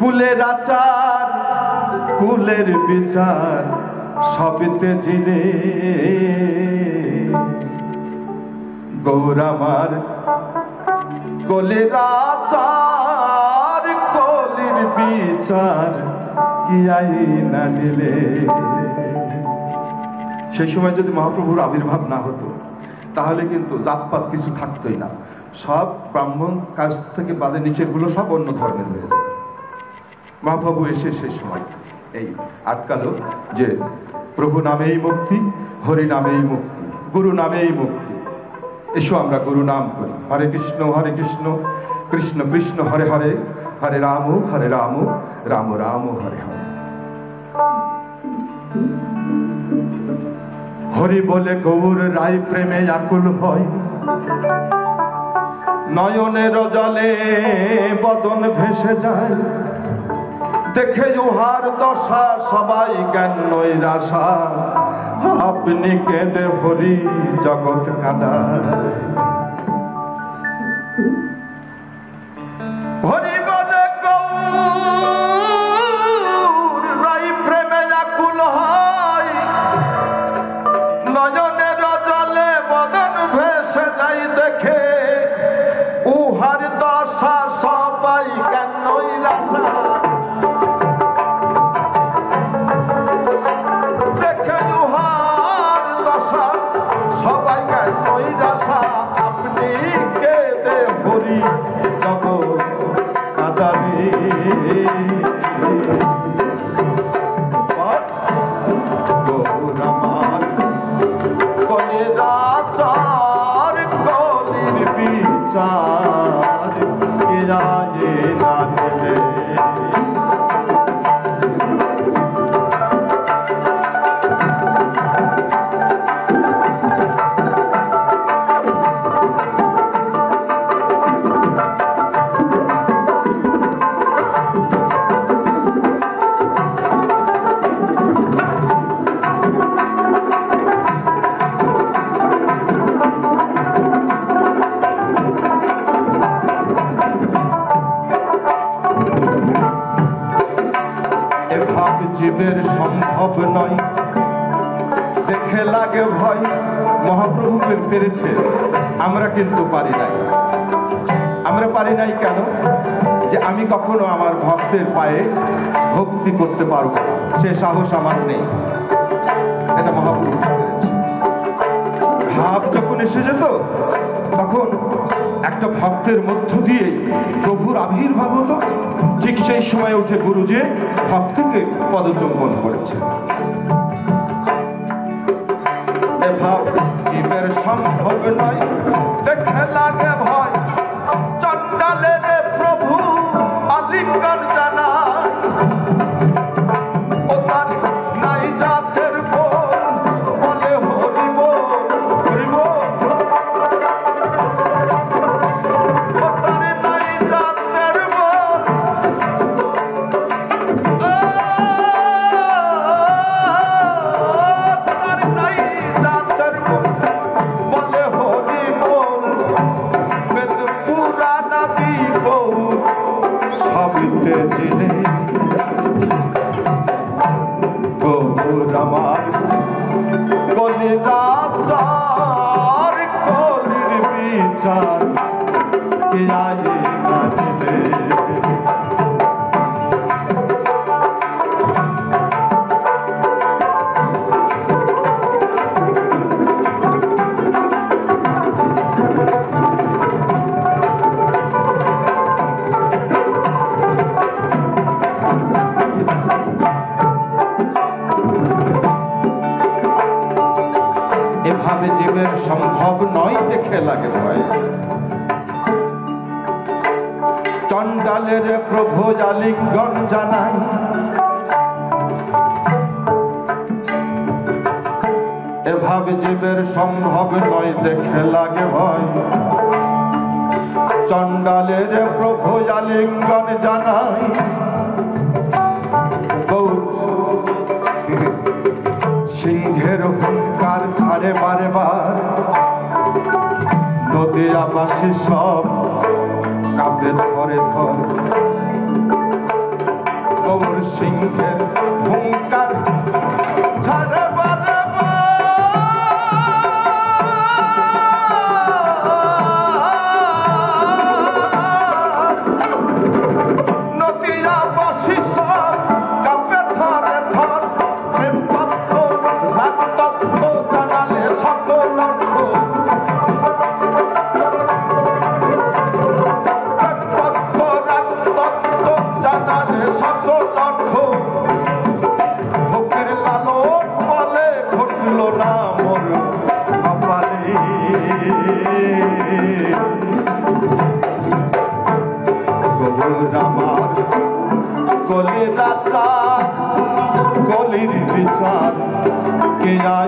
কুলের আচার, কুলের বিচার, সবিতে জিনে। গৌরামার কলির আচার, কলির বিচার, কি আইনা দিলে সেই সময় যদি মহাপ্রভুর আবির্ভাব না হতো, তাহলে কিন্তু জাতপাত কিছু থাকতোই না। সব ব্রাহ্মণ কাছ থেকে বাদে নিচেরগুলো সব অন্য ধর্মের হয়ে যেত মহাপ্রভু এসে সেই সময় এই আটকালো যে প্রভু নামেই মুক্তি, হরি নামেই মুক্তি, গুরু নামেই মুক্তি। এসো আমরা গুরু নাম করি। হরে কৃষ্ণ হরে কৃষ্ণ কৃষ্ণ কৃষ্ণ, হরে হরে হরে রাম হরে রাম রাম রাম, হরে হরে। হরি বলে গৌর রায় প্রেমে আকুল হয় নয়নের জলে বদন ভেসে যায়। দেখে উহার দশা, সবাই জ্ঞান নৈরাশা আপনি কেঁদে হরি জগৎ কাদার হরি বলে, গৌর রাই প্রেমে আকুল হয়। কাদারে সম্ভব দেখে লাগে ভয়, মহাপ্রভু পেরেছে আমরা কিন্তু পারি নাই। আমরা পারি নাই কেন? যে আমি কখনো আমার ভক্তের পায়ে ভক্তি করতে পারব সে সাহস আমার নেই। এটা মহাপ্রভু ভাব যখন এসে যেত একটা ভক্তের মধ্য দিয়ে প্রভুর আবির্ভাব হতো। ঠিক সেই সময় উঠে গুরু যে ভক্তকে পদচুম্বন করেছে। সম্ভব নয়। দেখে দিব সবিতে দিলে গৌর আমার কলির আচার কলির এভাবে জীবের সম্ভব নয় দেখে লাগে ভয়। চন্ডালের প্রভু আলিঙ্গন জানাই এভাবে জীবের সম্ভব নয় দেখে লাগে ভয়। চন্ডালের প্রভু আলিঙ্গন জানাই সব কাপে ধরে ধর। কবর সিংহের হুঙ্কার কে আয়ে